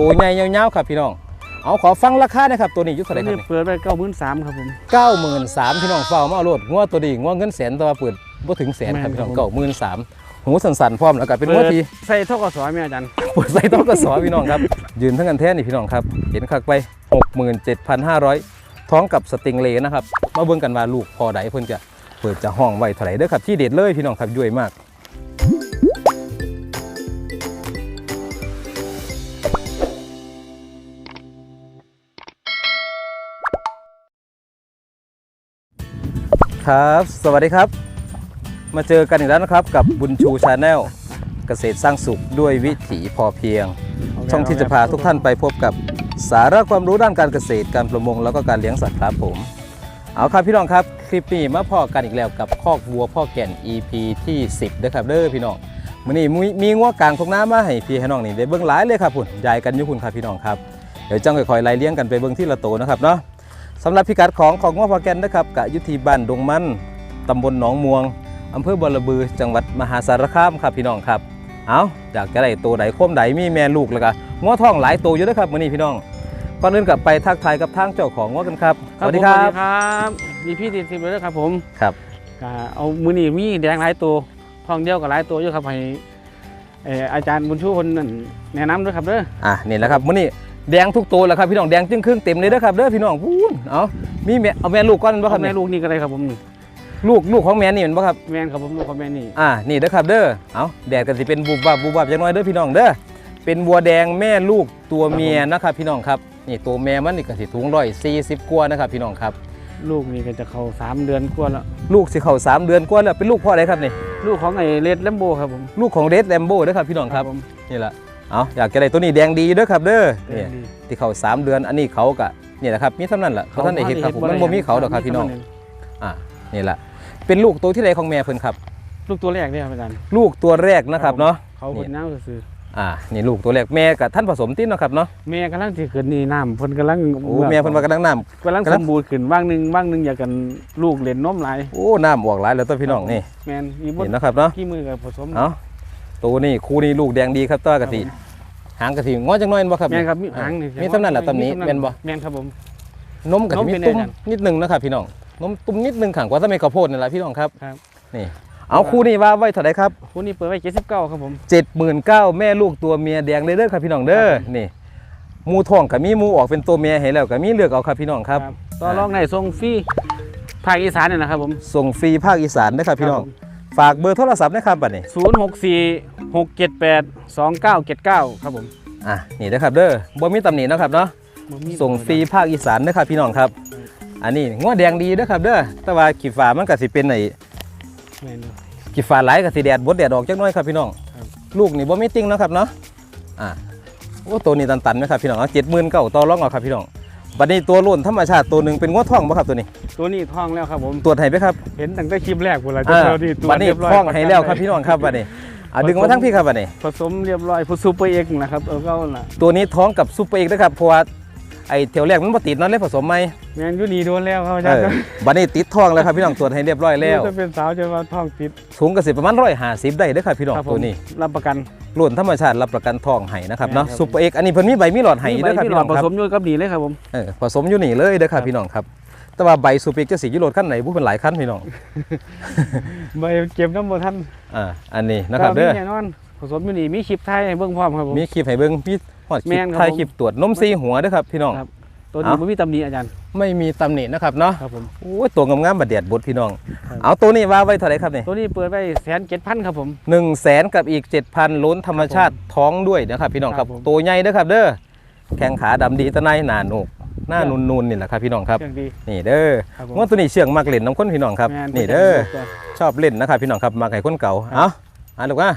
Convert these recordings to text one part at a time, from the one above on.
ตัวใหญ่ยาวๆครับพี่น้อง เอาขอฟังราคาหนะครับตัวนี้อยุคตัเท่าวไหร่คนี้รับเปิดไปเก้าหมื่นสามครับผมเก้าหมื่นสามพี่น้องเฝ้ามาเอาโลดงวดตัวดีงวดเงินแสนแต่ว่าเปิดบ่ถึงแสนครับแม่นพี่น้องครับเก้าหมื่นสามหูสันๆพร้อมแล้วก็เป็นงวดที่ใส่ทกศไหมอาจารย์เปิดใส่ต้องกระสอพี่น้องครับยืนทั้งกันแท้นี่พี่น้องครับเห็นคักไป67,500ท้องกับสติงเลย์นะครับมาเบิ่งกันว่าลูกพอใดเพิ่นจะเปิดจะห้องไว้เท่าไหร่เด้อครับที่เด็ดเลยพี่น้องครับย่วยมาก ครับ สวัสดีครับ มาเจอกันอีกแล้วนะครับกับบุญชูชาแนลเกษตรสร้างสุขด้วยวิถีพอเพียง ช่องที่จะพาทุกท่านไปพบกับสาระความรู้ด้านการเกษตรการประมงแล้วก็การเลี้ยงสัตว์ครับผม เอาครับพี่น้องครับคลิปนี้มาพอกันอีกแล้วกับคอกวัวพ่อแก่น EP ที่ 10เด้อครับเด้อพี่น้องมื้อนี้มีมีงัวกลางทงน้ำมาให้พี่ให้น้องนี่ได้เบิ่งหลายเลยครับพุ่นยายกันอยู่พุ่นครับพี่น้องครับเดี๋ยวจังค่อยๆไล่เลี้ยงกันไปเบิ่งที่ละโตนะครับเนาะ สำหรับพิกัดของของงัวพ่อแกนนะครับกะยุทธีบ้านดงมันตำบลหนองม่วงอำเภอบอรบือจังหวัดมหาสารคามครับพี่น้องครับ เอาอยากจะได้ตัวใดโคมใดมีแม่ลูกแล้วก็งัวทองหลายตัวอยู่เด้อครับมื้อนี้พี่น้องก่อนอื่นกลับไปทักทายกับทางเจ้าของงัวกันครับสวัสดีครัสวับสดีครับมีพี่ติดสิบเลยครับผมครับเอามือนี่มีแดงหลายตัวทองเดียวกับหลายตัวอยู่ครับให้อาจารย์บุญชูคนแนะนำด้วยครับเด้ออะนี่แหละครับมื้อนี้ แดงทุกตัวแล้วครับพี่น้องแดงจึงครึ่งเต็มเลยเด้อครับเด้อพี่น้องพูนเอามีแม่เอาแม่ลูกก่อนบ่คครัรับบแม่เนี่ยลูกนี่ก็ได้ครับผมลูกลูกของแม่นี่แม่นบ่ครับแม่นครับผมลูกของแม่นี่อ่านี่เด้อครับเด้อเอาแดดก็สิเป็นบูบบับบูบบับจังน้อยเด้อพี่น้องเด้อเป็นบัวแดงแม่ลูกตัวเมียนะครับพี่น้องครับนี่ตัวแม่มันนี่ก็สิถุง140กว่านะครับพี่น้องครับ ลูกนี่ก็จะเข้าสามเดือนกว่าแล้วลูกสิเข้าสามเดือนกว่าแล้วเป็นลูกพ่ออะไรครับนี่ลูกของไอ้เลดแลมโบครับผมลูกของเรดแลมโบ้เด้อครับพี่น้องครับผมนี่แหละ เอาอยากจะได้ตัวนี้แดงดีเด้อครับเด้อแดนี่งดีที่เขาสามเดือนอันนี้เขากะนี่แหละครับมีเท่านั้นแหละเขาท่านได้เห็นครับผมมันบ่มีเขาดอกครับพี่น้องอ่านี่แหละเป็นลูกตัวที่ใดของแม่เพิ่นครับ ลูกตัวแรกเนี่ยครับอาจารย์ลูกตัวแรกนะครับเนาะเขาคนน้ำซื้ออ่านี่ลูกตัวแรกแม่กับท่านผสมติ้นเนาะครับเนาะแม่กำลังที่ขึ้นนี่น้ำเพิ่นกำลังโอ้แม่เพิ่นว่ากำลังน้กำลังกำลัสงมบูรณ์ขึ้นว่างหนึ่งว่างหนึ่งอยากกันลูกเล่นนมหลายำโอ้น้ำออกหลายแล้วตัวพี่น้องนี่แมนมีบดนี่นะครับเนาะขี้มือกับผสมเอา ตัวนี้คู่นี้ลูกแดงดีครับตัวกะทิหางกะทิง้อจังน้อยบ่ครับแมนครับมีหางนี่มีเท่านั้นแหละตำหนี้มีแม่นบ่แมนครับผมนมกะทินมมีเป็นไงตุ้มอาจารย์นิดนึงนะครับพี่น้องนมตุ้มนิดนึงขังกว่าถ้าไม่ข้าวโพดนี่แหละพี่น้องครับครับนี่เอาคู่นี้ว่าไว้เท่าไหร่ครับคู่นี้เปิดไว้เจ็ดสิบเก้าครับผมเจ็ดหมื่นเก้าแม่ลูกตัวเมียแดงเลยเด้อครับพี่น้องเด้อครับผมนี่หมูทองกับมีหมูออกเป็นตัวเมียให้แล้วกับมีเลือกเอาครับพี่น้องครับต่อรองในทรงฟรีภาคอีสานเนี่ยนะครับผมส่งฟรีภาคอีสานนะครับพี่น้อง ฝากเบอร์โทรศัพท์นะครับบัดนี้ศูนย์หกสี่หกเจ็ดแปดสองเก้าเจ็ดเก้าครับผมอะนี่นะครับเด้อบ่มีตำหนินะครับเนาะบ่มีส่งฟรีภาคอีสานนะครับพี่น้องครับ อันนี้ง้อแดงดีนะครับเด้อแต่ว่าขีฟ้ามันก็สิเป็นไอ้แม่นอยู่ขีฟ้าหลายก็สิแดดบดแดดออกจักหน้อยครับพี่น้องครับลูกนี่บ่มีติ่งเนาะครับเนาะอะโอ้ตัวนี้ตันๆไหมครับพี่น้องเอา79,000ต่อรองเอาครับพี่น้อง บัดนี้ตัวโล้นธรรมชาติตัวหนึงเป็นง้อทองบ่ครับตัวนี้ ตัวนี้ท้องแล้วครับผมตรวจให้ไหมครับเห็นตั้งแต่คลิปแรกพุ่นละอ่าตัวนี้ตัวบัดนี้เรียบร้อยฟ้องให้แล้วครับพี่น้องครับบัดนี้อะดึงมาทั้งพี่ครับบัดนี้ ผสมเรียบร้อยผู้ซูเปอร์เอ็กซ์นะครับเออก็ล่ะตัวนี้ท้องกับซูเปอร์เอกนะครับเพราะว่าไอ้เที่ยวแรกมันบ่ติดเนั่นเลยผสมไหมแมนอยูนี่โดนแล้วครับอาเอจารย์อบัดนี้ติดท้องแล้วครับพี่น้องตรวจให้เรียบร้อยแล้วจะเป็นสาวจะมาท้องติดสูงกระสิประมาณ150ได้เด้อครับพี่น้องครับผมตัวนี้รับประกัน ล้วนธรรมชาติรับประกันท้องให้นะครับเนาะแม่นครับซูเปอร์เอกอันนี้เพิ่นมีใบมีหลอดให้มีเด้อครับใบมีพี่หลน้ออดงผครับสมอยู่กับดีเลยครับผมเออผสมอยู่นี่เลยเด้อครับครับพี่น้องครับ แต่ว่าใบซูเปอร์เอกจะสียุโรดขั้นไหนผู้เป็นหลายขั้นพี่น้องใบเก็บน้ำมันท่านอ่าอันนี้นะครับเด้อมีแน่นอนผสมอยู่นี่มีคลิปไทยให้เบิ่งพร้อมครับผมมีคลิปให้เบิ่งมีฮอดคลิแม่ปนครับถ่ายผมคลิปตรวจนมซีหัวเด้อครับพี่น้องครับ ตัวนี้เอ้าไม่มีตำหนิอาจารย์ ไม่มีตำหนินะครับเนาะครับผมโอ้ยตัวงามๆบัดเดียดบดพี่น้องครับเอาตัวนี้ว่าไว้เท่าไหร่ครับนี่ตัวนี้เปิดไปแสนเจ็ดพันครับผมหนึ่งแสนกับอีก7,000ล้นธรรมชาติท้องด้วยนะครับพี่น้องครับครับผมตัวใหญ่เด้อครับเด้อแข้งขาดำดีตะไนหนาหนุกหน้าครับนูนๆนี่แหละครับพี่น้องครับเครื่องดีนี่เด้อครับผมว่าตัวนี้เชื่องมากเล่นน้ำข้นพี่น้องครับแม่นี่เด้อจ้ะชอบเล่นนะครับพี่น้องครับมากให้คนเก่าครับเอาอ่านลูกว่า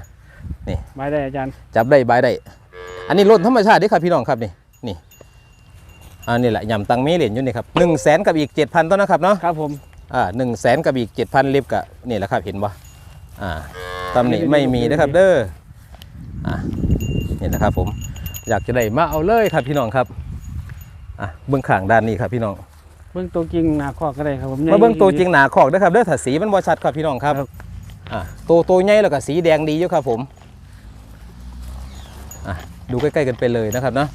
ไม้ได้อาจารย์จับได้บายได้อันนี้ล้นธรรมชาติเด้อครับพี่น้องครับนี่นี่ อันนี้แหละยำตังเมเหรียญอยู่นี่ครับหนึ่งแสนกับอีก7,000ต้นนะครับเนาะครับผมอ่าหนึ่งแสนกับอีก7,000เล็บกับนี่แหละครับเห็นปะอ่าตำหนิไม่มีนะครับเด้ออ่านี่นะครับผมอยากจะได้มาเอาเลยครับพี่น้องครับอะเบื้องข้างด้านนี้ครับพี่น้องเบื้องตัวจริงหนาข้อก็ได้ครับผมมาเบื้องตัวจริงหนาขอกนะครับเด้อถ้าสีมันบ่ชัดครับพี่น้องครับครับอะตัวตัวใหญ่แล้วก็สีแดงดีอยู่ครับผมอะดูใกล้ๆกันไปเลยนะครับเนาะ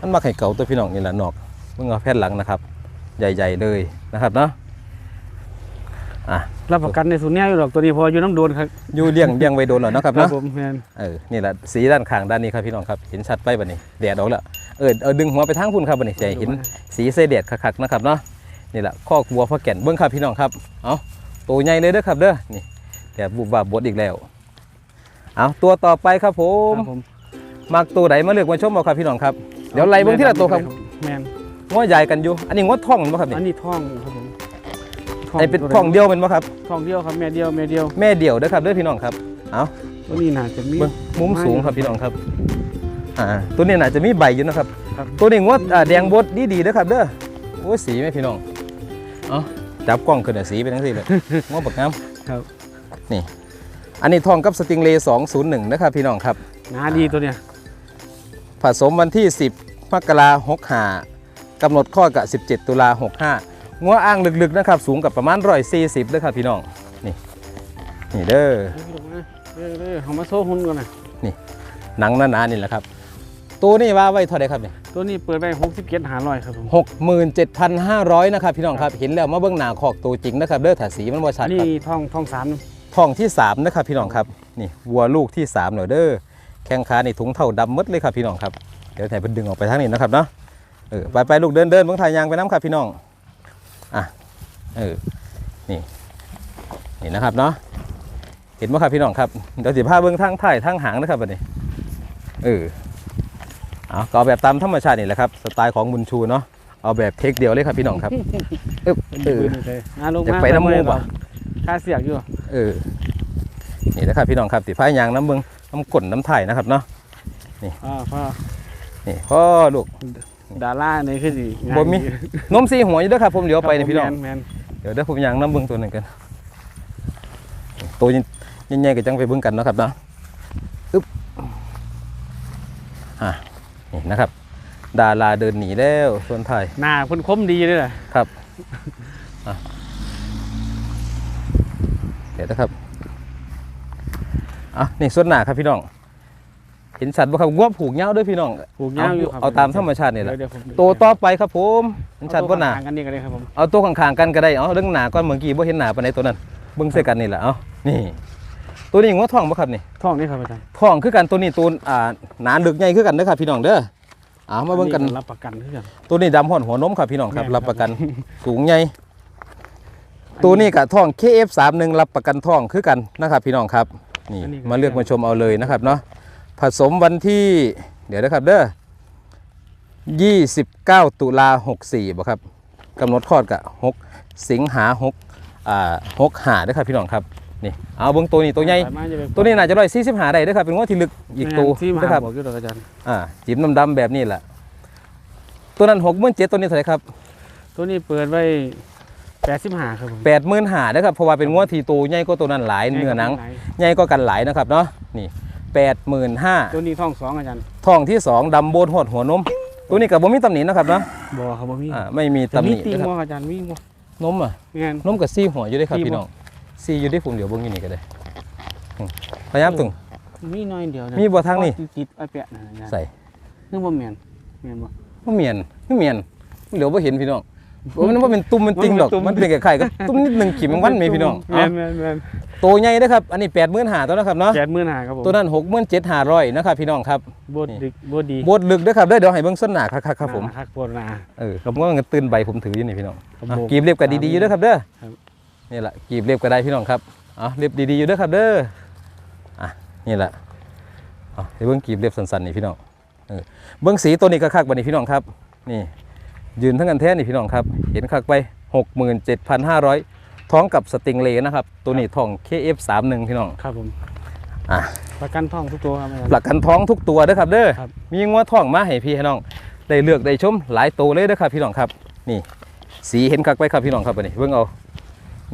มันมาไข่เก่าตัวพี่น้องนี่แหละนอกเมื่อาแผ่นหลังนะครับ ใหญ่ ๆเลยนะครับเนาะอะรับประกันในศูนย์เนี้ยอยู่หรอกตัวนี้พออยู่น้ำโดนครับอยู่เลี้ยงเลี้ยงไว้โดนแล้วนาะครับครับเนาะผมแมนเออนี่แหละสีด้านข้างด้านนี้ครับพี่น้องครับเห็นชัดไปบัดนี้แดดออกแล้วเออเออดึงหัวไปทางพุ่นครับบัดนี้จะเห็นสีเสเดดคักๆนะครับเนาะนี่แหละข้อกวัวพ่อแก่นเบิ้งครับพี่น้องครับเอาตัวใหญ่เลยเด้อครับเด้อนี่แต่บุบบาบบดอีกแล้วเอาตัวต่อไปครับผคม รับผมมักตัวไหนมาเลือกมาชมเอาครับพี่น้องครับ เดี๋ยวไล่เบิ้งที่ละตัวครับแมนง้อใหญ่กันอยู่ อันนี้ง้อท่องมันบ่ครับอันนี่นี้ท่องครับผมไอเป็นท่องเดียวเป็นบ่ครับท่องเดียวครับแม่เดียวแม่เดียวแม่เดี่ยวเด้อครับเด้อพี่น้องครับเอาตัวนี้น่าจะมีเบิ้งมุมสูงครับพี่น้องครับอ่าตัวนี้น่าจะมีใบอยู่นะครับครับตัวนี้งวดอ่าแดงบดดีดีๆเด้อครับเด้อโอ้ยสีไหมพี่น้องเอาจับกล้องขึ้นน่ะสีเป็นทั้งสี่เลยงวดบักน้ครับำนี่อันนี้ทองกับสติงเลย์201นะครับพี่น้องครับหนาดีตัวเนี้ย ผสมวันที่ 10 มกราหกหากำหนดข้อกับ 17 ตุลา65งัวอ้างลึกๆนะครับ สูงกับประมาณ140เด้อครับพี่น้องนี่นี่เด้อเออเออเอามาโซ่หุ่นก่อนนะหนังหนาๆนี่แหละครับ ตัวนี้ว่าไว้เท่าไหร่ครับเนี่ยตัวนี้เปิดไปหกสิบเจ็ดหาร้อยครับผมหกหมื่นเจ็ดพันห้าร้อยนะครับพี่น้องครับเห็นแล้วมาเบื้องหน้าขอกตัวจริงนะครับเด้อถาสีมันว่าชัอัดนคนี้รับท่องท่องสามทองที่สามนะครับพี่น้องครับนี่วัวลูกที่สามหน่อยเด้อ แข้งขานี่ถุงเท่าดำหมดเลยครับพี่น้องครับเดี๋ยวไหนเพิ่นดึงออกไปทางนี้นะครับเนาะเออไปไปลูกเดินเดินเบื้องทายยางไปน้ำครับพี่น้องอะเออนี่นี่นะครับเนาะเห็นไหมครับพี่น้องครับเดี๋ยวสิพาเบื้องทางถ่ายทางหางนะครับบัดนี้เออเอาก็เอาแบบตามธรรมชาตินี่แหละครับสไตล์ของบุญชูเนาะเอาแบบเทคเดียวเลยครับพี่น้องครับอึ๊บเอออ่าลงอยากมาไปน้ำมูกว่ะค่าเสียกอยู่ เออนี่นะครับพี่น้องครับติดพายยางน้ำเบิง น้ำกลนน้ำไถ่นะครับเนาะอ่าพ่อนี่พ่อลูกดาราในขึ้นสิบ่มีนมสีหัวอยู่เด้วยครับ ผมเดี๋ยวไปนี่พี่น้องแมนเดี๋ยวเดี๋ยวผมยางน้ำเบิงตัวหนึ่งกันตัวใหญ่ๆก็จังไปเบิ่งกันเนาะครับเนาะอึ๊บอะนี่นะครับ ดาราเดินหนีแล้วส่วนไทยหน้าเพ่นคมดีเลยแหละครับอะเดี๋ยวนะครับ อะนี่ส่วนหน้าครับพี่น้องเห็นสัตว์บ่ครับงวบผูกเหย้าด้วยพี่น้องปลูกยาวอยู่ครับเอาตามธรรมชาตินี่แหละเดี๋ยวผมตัวต่อไปครับผมเห็นชัดบ่หนาเอตัวห่งๆกันนี่ก็ได้ครับผมเอาตัวข้างๆกันก็ได้ เอาเรื่องหนาก่อนเมื่อกี้บ่เห็นหนาปานใดตัวนั้น เบิ่งใส่กันนี่แหละ เอานี่ ตัวนี้งวท้องบ่ครับนี่ท่องนี่ครับอาจารย์ท้องคือกันตัวนี้ตัวอ่าหนาลึกใหญ่คือกันเด้อครับพี่น้องเด้อเอามาเบิ่งกัน รับประกันคือกันตัวนี้ดำห่อนหัวนมครับพี่น้องครับ แม่นครับ รับประกันสูงใหญ่ ตัวนี้กับท้อง KF31 รับประกันท้องคือกันนะครับพี่น้องครับ นี่มาเลือกมาชมเอาเลยนะครับเนาะผสมวันที่เดี๋ยวนะครับเด้อ29ตุลา64บ่ครับกำหนดคลอดกับ6สิงหา6อ่า6หาเด้อครับพี่น้องครับนี่เอาเบิ่งตัวนี้ตัวใหญ่สามารถจะไปตัวนี้น่าจะร้อยสี่สิบหาได้เด้อครับเป็นงวดที่ลึกอีกตัวที่มานะครับบอกอยู่ดอกอาจารย์อ่าจิ้มดำๆแบบนี้แหละตัวนั้นหกหมื่นเจ็ดตัวนี้เท่าไหร่ครับ ตัวนี้เปิดไว้ แปดสิบห้าครับผมแปดหมื่นหานะครับเพราะว่าเป็นงวดที่ตัวใหญ่ก็ตัวนั้นหลายเนื้อหนังใหญ่ก็กันหลายนะครับเนาะนี่แปดหมื่นห้าตัวนี้ท่องสองอาจารย์ทองที่สองดำโบนหดหัวนมตัวนี้กับบ่มีตำหนินะครับเนาะบอครับบ่มีอ่าไม่มีแต่ตำหมีนิตีนะครับงออาจารย์มีงอนมอะงานนมกับซี่หัวอยู่ด้วยครับซี่บ่พี่น้องซี่อยู่ด้วยฝุ่นเดี๋ยวเบิ่งอยู่นี่ก็ได้อืมพยายามตึงมีน้อยเดียวนะมีบ่ทางนี่ติดๆไอ้แปะนะอาจารย์ใส่นึกว่าแมนแมนบ่บ่เมียนบ่เมียนเดี๋ยวบ่เห็นพี่น้องโอ้ มันว่าเป็นตุ่มเป็นติงดอก มันเป็นตุ่มมันเป็นไข่ๆกับตุ่มนิดหนึงขีมมันวันมีพี่น้องแมเอานแมนแมนตัวใหญ่นะครับ อันนี้แปดหมื่นหาตัวนะครับเนาะแปดหมื่นห้าครับผมตัวนั้นหกหมื่นเจ็ดหาร้อยนะครับพี่น้องครับบดดึกบดดีบดลึกด้วยครับเด้อเดี๋ยวให้เบิ่งส้นหนาครับครับผมคักปวดหนาเออผมว่ามันตื่นใบผมถืออยู่นี่พี่น้องครับอะผมกีบเรียบกันดีๆอยู่เด้อครับเด้อครับนี่แหละกีบเรียบก็ได้พี่น้องครับเอ๋อเรียบดีๆอยู่เด้อครับเด้ออะนี่แหละเอาให้เบิ่งกีบเรียบสันๆนี่พี่น้องเออเบิ่งสีตัวนี้ก็คักบัดนี้พี่น้องครับ นี่ ยืนทั้งกันแท้นี่พี่น้องครับ เห็นคักไปหกหมื่นเจ็ดพันห้าร้อยท้องกับสติงเลย์นะครับ ตัวนี้ท้อง KF31 พี่น้องครับผมอะประกันท่องทุกตัวครับอาจารย์หลักกันท้องทุกตัวเด้อครับเด้อครับมีงัวท้องมาให้พี่ให้น้อง ได้เลือกได้ชมหลายตัวเลยเด้อครับพี่น้องครับ นี่ สีเห็นคักไปครับพี่น้องครับอันนี้เบิ่งเอา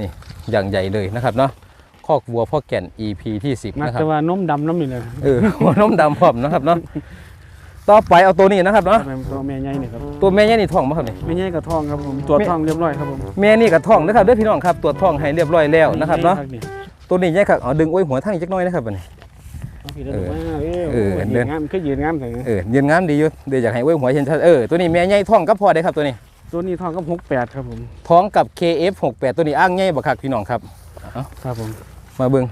นี่อย่างใหญ่เลยนะครับเนาะคอกวัวพ่อแก่น EP ที่ 10มักนะครับจะว่านมดำน้ำนี่เลยเออหัวนมดำพร้อมนะครับเนาะ ต่อไปเอาตัวนี้นะครับเนาะเป็นตัวแม่ใหญ่นี่ครับตัวแม่เนี่ยนี่ท้องมาครับนี่แม่ใหญ่กับท่องครับผมตัวจท่องเรียบร้อยครับผมแม่นี่กับท้องนะครับเด้อพี่น้องครับตรวจท้องให้เรียบร้อยแล้วนะครับเนาะนี่ตัวนี้ใหญ่ครับเอาดึงโอ้ยหัวทั้งอีกจักหน้อยนะครับอันนี้เอาพี่เดินเออมาเออเออโอ้ยเดิยืนนงามคือยืนงามแต่เออยืนงามดีอยู่เดี๋ยวอยากให้เว้ยหัวเห็นชัดเออตัวนี้แม่ใหญ่ท้องกับพ่อได้ครับตัวนี้ ตัวนี้ทองก็หกแปดครับผมท้องกับ KF68 ตัวนี้อ้างใหญ่บักคักพี่น้องครับครับผมมาเบิ่ง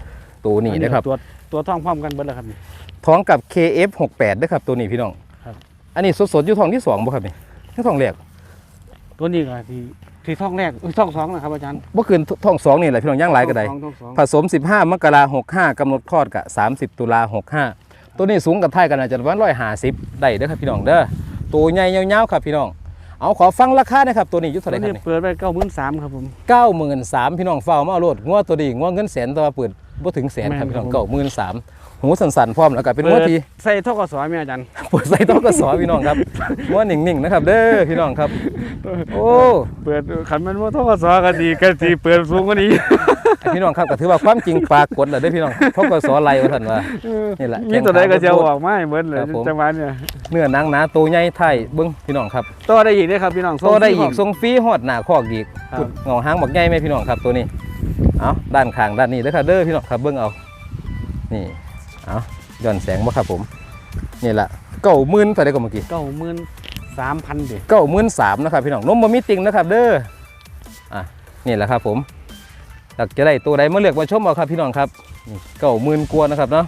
ตัวนี้นะครับตัวตัวทองพร้อมกันเบิดแล้วครับนี่ ท้องกับ KF68 นะครับตัวนี้พี่น้องครับ อันนี้สดๆอยู่ท้องที่สองบ่ครับนี่ที่ท้องแรกตัวนี้ก็ที่ที่ทองแรกเอ้ยทองสองนะครับอาจารย์บ่คืนท้องสองนี่แหละพี่น้องย่างหลายก็ได้ทองทองสองผสม 15 มกราคม65กำหนดคลอดกับ30 ตุลา65ตัวนี้สูงกับไทยกันอาจจะประมาณ150ได้เด้อครับพี่น้องเด้อตัวใหญ่ยาวๆครับพี่น้อง เอาขอฟังราคาหนะครับตัวนี้อยู่ตัเท่าวไหร่ครันี้บนี่เปิดไปเก้าหมื่นสามครับผม93,000พี่น้องเฝ้ามาเอาโลดงัวตัวนี้งัวเงินแสนแต่ว่าเปิดบ่ถึงแสนครับพี่น้องแม่นครับผม93,000หูสั่ นๆพร้อมแล้วก็เป็นงัวที่ใส่ทกศไหมอาจารย์เปิดใส่ต้องกระสอพี่น้องครับงัวนิ่งๆนะครับเด้อพี่น้องครับ โอ้เปิดขันมันว่าทกศกันดีกันดีเปิดสูงกว่านี้พี่น้องครับก็ถือว่าความจริงปรากฏแล้วเด้อพี่น้องทกสไล่ว่าท่านว่านี่แหละมีตัวใดก็จะเอาออกมาให้เบิดเลยครับผมจังหวะเนี่ยเนื้อหนังหนาตัวใหญ่ไทยเบิ้งพี่น้องครับตัวได้อีกเด้อครับพี่น้องโตได้อีกส่ทงรงฟรีฮอดหน้าคอกอีกครับพุดเงาหางบักใหญ่ไหมพี่น้องครับตัวนี้เอาด้านข้างด้านนี้เด้อครับเด้อพี่น้องครับเบิ้งเอานี่ เอาย้อนแสงบ่ครับผม นี่แหละเก้าหมื่นเท่าไดก็เมื่อกี้เก้าหมื่นสามพันเด็เก้าหมื่นสามนะครับพี่น้องนมบ่มีติงนะครับ เด้ออะนี่แหละครับผมอยากจะได้ตัวใดมาเลือกมาชมเอาครับพี่น้องครับนี่เก้าหมื่นกว่านะครับเนาะ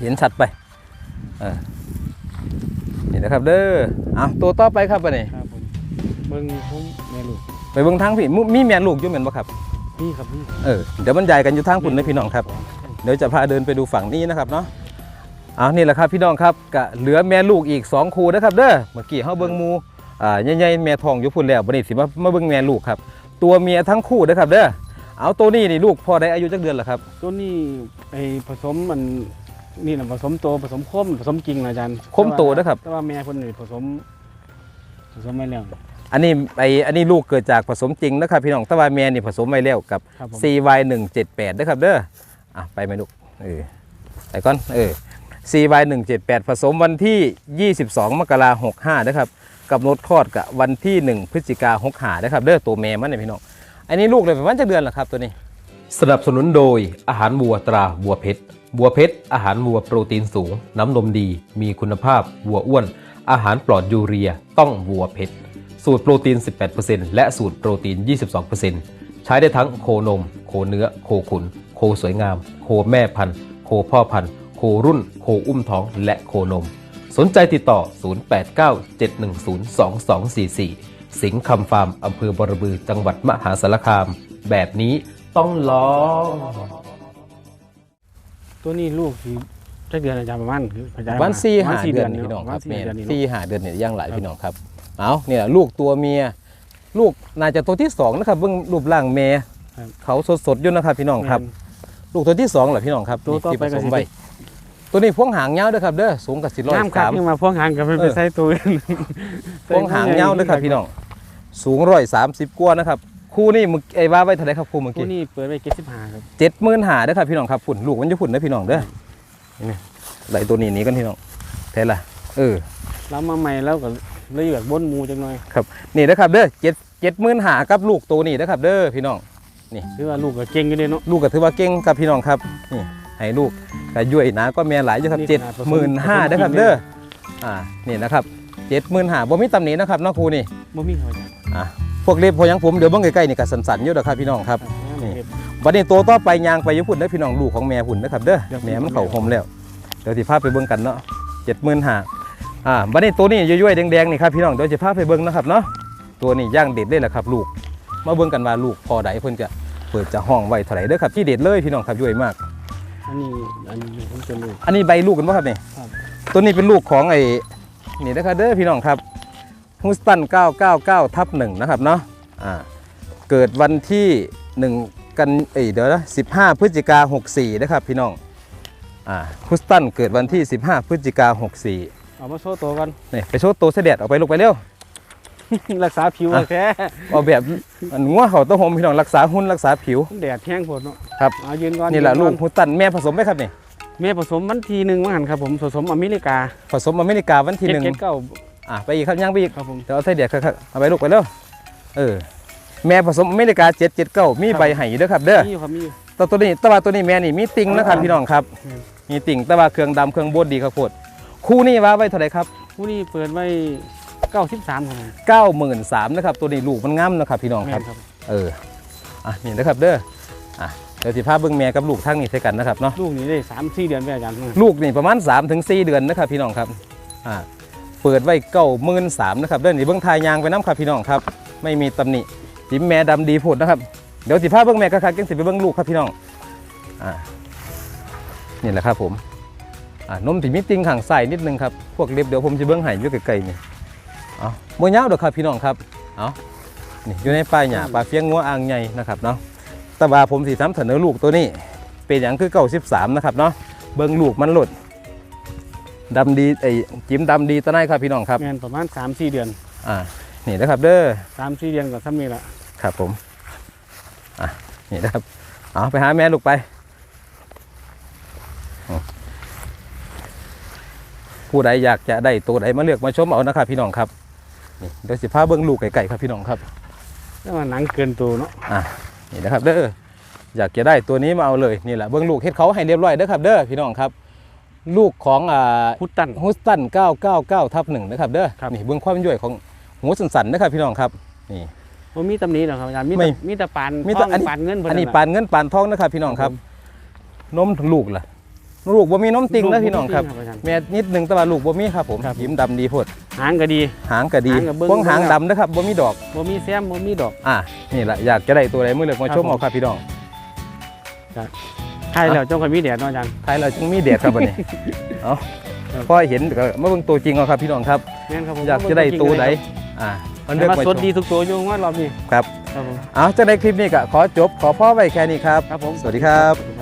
เห็นชัดไปอ่านี่นะครับเด้อเอาตัวต่อไปครับไปนี่ครับผมเบิ้งผมแม่ลูกไปเบิ่งทางพี่มุมีแม่ลูกอยู่เหมือนบ่ครับนี่ครับนี่เออเดี๋ยวบรรยายกันอยู่ทางพุ่นนะพี่น้องครับ เดี๋ยวจะพาเดินไปดูฝั่งนี้นะครับเนาะเอานี่แหละครับพี่น้องครับกะเหลือแม่ลูกอีกสองคู่นะครับเด้อเมื่อกี้เฮาเบิ่งหมูอ่าใหญ่ๆแม่ทองอยู่พุ่นแล้วบัดนี้สิมามาเบิ่งแม่ลูกครับ ตัวเมียทั้งคู่นะครับเด้อเอาตัวนี้นี่ลูกพอได้อายุจักเดือนแล้วครับ ตัวนี้ไอ้ผสมมันนี่นะผสมโตผสมคมผสมจริงนะอาจารย์คมโตนะครับ แต่ว่าแม่คนนี้ผสม ผสมไม่แล้วอันนี้ไออันนี้ลูกเกิดจากผสมจริงนะครับพี่น้องแต่ว่าแม่นี่ผสมไว้แล้วกับครับผม CY178 นะครับเด้อ อะไปไหมลูกเออไปก่อนเออ CY178 ผสมวันที่ 22 มกราคม65นะครับกับนดคลอดกับวันที่ 1 พฤศจิกา65นะครับเด้อตัวแม่มันเนี่ยพี่น้องอันนี้ลูกเลยประมาณจะเดือนละครับตัวนี้ สนับสนุนโดยอาหารวัวตราวัวเพชรวัวเพชรอาหารวัวโปรตีนสูง น้ำนมดี มีคุณภาพวัวอ้วน อาหารปลอดยูเรีย ต้องวัวเพชรสูตรโปรตีน 18%และสูตรโปรตีน 22%ใช้ได้ทั้งโคนม โคเนื้อ โคขุน สวยงาม โคแม่พันธุ์ โคพ่อพันธุ์ โครุ่น โคอุ้มท้อง และโคนม สนใจติดต่อ 0897102244 สิงห์คำฟาร์มอำเภอบรบือจังหวัดมหาสารคาม แบบนี้ต้องลองตัวนี้ลูกที่จักเดือนอาจารย์ประมาณคืออาจารย์วันสี่หาประมณเดือนสี่พี่น้องครับประมาณสี่แม่เดือนนี่สี่เนาะหาเดือนเนี่ยย่างหลายพี่น้องครับ เอาเนี่ยลูกตัวเมีย ลูกน่าจะตัวที่สองนะครับเบื้องรูปร่างแม่เขาสดๆอยู่นะครับพี่น้องครับ ลูกตัวที่สองเหรอพี่น้องครับตัวต่อที่ไปผก็สมสิ ไว้ตัวนี้พวงหางยาวด้วยครับเด้อสูงกับสิร้อยน้ำครับสาม ยังมาพวงหางกับไปเอไปอ ใส่ตัวอื่นพวงหางยาวด้วยครับพี่น้องสูงร้อยสามสิบกว่านะครับคู่นี่มึงไอ้ว่าไว้เท่าไหรครับคู่เมื่อตัวกี้นี้เปิดไปเจ็ดสิบห้าครับ เจ็ดหมื่นหาด้วยครับพี่น้องครับฝุ่นลูกมันจะฝุ่นนะพี่น้องเด้อนี่ไหลตัวนี้หนี้กันพี่น้องเท่าไหร่เออเรามาใหม่แล้วก็เลยอยู่แบบบนหมูจังหน่อยนี่นะครับเด้อเจ็ดเจ็ดหมื่นหากับลูกตัวนี้นะครับ เด้อพี่น้อง คือว่าลูกก็เก่งอยู่เด้เนาะ ลูกก็ถือว่าเก่งกับพี่น้องครับนี่ให้ลูกก็ย่วยหนาก็แม่หลายอยู่ครับนี่เจ็ดขนาดผสมหมื่นห้าผสมนะครับจริงเด้ออ่านี่นะครับเจ็ดหมื่นห้าบ่มีตำหนินะครับเน้องครูนี่บ่มีครับอาจารย์อะพวกเล็บพอยังผมเดี๋ยวเบิ่งใกล้ๆนี่ก็สันๆอยู่นะครับพี่น้องครับครับนี่ เก็บบัดนี้ตัวต่อไปยางไปอยุพุ่นเด้อพี่น้องลูกของแม่พุ่นนะครับเด้อเดี๋ยว แม่มันเข้าห่มแล้วเดี๋ยวสิพาไปเบิ่งกันเนาะเจ็ดหมื่นห้าอ่าบัดนี้ตัวนี้ย่อยๆแดงๆนี่ครับพี่น้องเดี๋ยวจะพาไปเบิ่งนะครับเนาะตัวนี้ย่างเด็ดเลยแหละครับ ลูกมาเบิ่งกันว่าลูกพอใดเพิ่นจะ เปิดจะห้องไว้เท่าไหร่เด้อครับที่เด็ดเลยพี่น้องครับย่อยมาก อันนี้อันนี้ผมจะลูก อันนี้ใบลูกกันป่ะครับนี่ครับ ตัวนี้เป็นลูกของไอ้นี่นะครับเด้อพี่น้องครับฮูสตัน 999 ทับ1นะครับเนาะอ่าเกิดวันที่ 1 กันเอ้ยเดี๋ยวนะ15 พฤศจิกา64 นะครับพี่น้องอ่าฮูสตันเกิดวันที่ 15 พฤศจิกา64 เอามาโชว์ตัวกันนี่ไปโชว์ตัวเสด็จออกไปลูกไปเร็ว รักษาผิวอะแท้เอาแบบอันงัวเขาต้องหมพี่น้องรักษาหุ่นรักษาผิวแดดแห้งโพดเนาะครับเอายืนก่อนนี่แหละยืลูก่กอนฮูสตันแม่ผสมไหมครับนี่แม่ผสมวันทีหนึ่งว่าหันครับผมผสมอเมริกา ผสมอเมริกาวันที่หเจ็ดนึ่งเจ็ดเก้าอะไปอีกครับย่างไปอีกครับผมเดี๋ยวเอาไส้เดียดครับเอาไปลูกไปเร็วเออแม่ผสมอเมริกา779มีใบไห้เด้อครับเด้อมีอยู่ครับมีอยู่แตัวตัวนี้แตัวาตัวนี้แม่นี่มีติงนะครับพี่น้องครับอืมมีติ่งแต่ว่าเครื่องดำเครื่องบดดีครับโคตรคู่นี้ว่าไว้เท่าไหร่ครับผู้นี้เปิดไว้ เก้าสิบสามครับผม93,000นะครับตัวนี้ลูกมันงามนะครับพี่น้องคแม่รับนครับ เอออะนี่นะครับเด้ออะเดี๋ยวสิพาเบิ่งแม่กับลูกทั้งนี้ใส่กันนะครับเนาะลูกนี้ได้สามสี่เดือนไปอาจารย์ลูกนี่ประมาณ3-4ถึง4เดือนนะครับพี่น้องครับอ่าเปิดไว้93,000นะครับเด้อนี่เบิ่งทายยางไปน้ำครับพี่น้องครับ ไม่มีตำหนิจิ้มแม่ดำดีโพดนะครับเดี๋ยวสิพาเบิ่งแม่กะคักจังสิไปเบิ่งลูกครับพี่น้องอ่านี่แหละครับผมอ่านมสิมีติ่งข้างใส่นิดนึงครับ พวกเล็บเดี๋ยวผมจะเบิ่งให้อยู่ไกลๆนี่ เอาบ่ยาวดอกครับพี่น้องครับเอานี่อยู่ในป่าหญ้าป่าเฟียงงัวอ่างใหญ่นะครับเนาะแต่ว่าผมสิทำเสนอลูกตัวนี้ เป็นอย่างคือ93นะครับเนาะเบิ่งลูกมันหลดดำดีไอ้จิ้มดำดีตะไนครับพี่น้องครับแม่นประมาณสามสี่เดือนอ่านี่นะครับเด้อสามสี่เดือนกับซ้ำนี่ละครับผมอะนี่นะครับเอาไปหาแม่ลูกไปอืมผู้ใดอยากจะได้ตัวใดมาเลือกมาชมเอานะครับพี่น้องครับ นี่เดี๋ยวสิพาเบิ้งลูกไก่ๆครับพี่น้องครับแต่ว่าหนังเกินตัวเนาะอะนี่นะครับเด้ออยากจะได้ตัวนี้มาเอาเลยนี่แหละเบิ้งลูกเฮ็ดเขาให้เรียบร้อยเด้อครับ เด้อพี่น้องครับ ลูกของอ่าพุตตัน ฮุสตัน999ทับหนึ่งนะครับเด้อครับ นี่เบิ้งความย่อยของหัวสันๆนะครับพี่น้องครับนี่ผมมีตำหนิหรอกครับอาจารย์มีไม่แต่มีแต่ปานมีแต่ทองอันนี้ ปานเงินเพิ่อันนี้ล่ะปานเงินปานทองนะครับพี่น้องครับ นมถึงลูกล่ะ ลูกบ่มีนมติงนะพี่น้องครับอาจารย์แม่นิดหนึงแต่ว่าลูกบ่มีครับผมครับยิ้มดำดีโพดหางก็ดี หางก็ดีหางก็เบิ่งพวงหางเบิ่งแล้วดำนะครับบ่มีดอกบ่มีแซมบ่มีดอก อะนี่แหละอยากจะได้ตัวใดมือเลือกมาครับชมเอาผมครับพี่น้องใช่แล้วเจ้าก็มีแดดเนาะอาจารย์ท้ายเราจึงมีเดชครับวันนี้เอาครับพอเห็นก็มาเบิ่งตัวจริงเอาครับพี่น้องครับแม่นครับผมอยากจะได้ตัวใดอะมันเลือกมามาสชดมดีทุกตัวอยู่ว่ารอบนี้ครับครับผมเอาจากในคลิปนี้ก็ขอจบขอพ่อไว้แค่นี้ครับครับผมสวัสดีครับสวัสดีครับ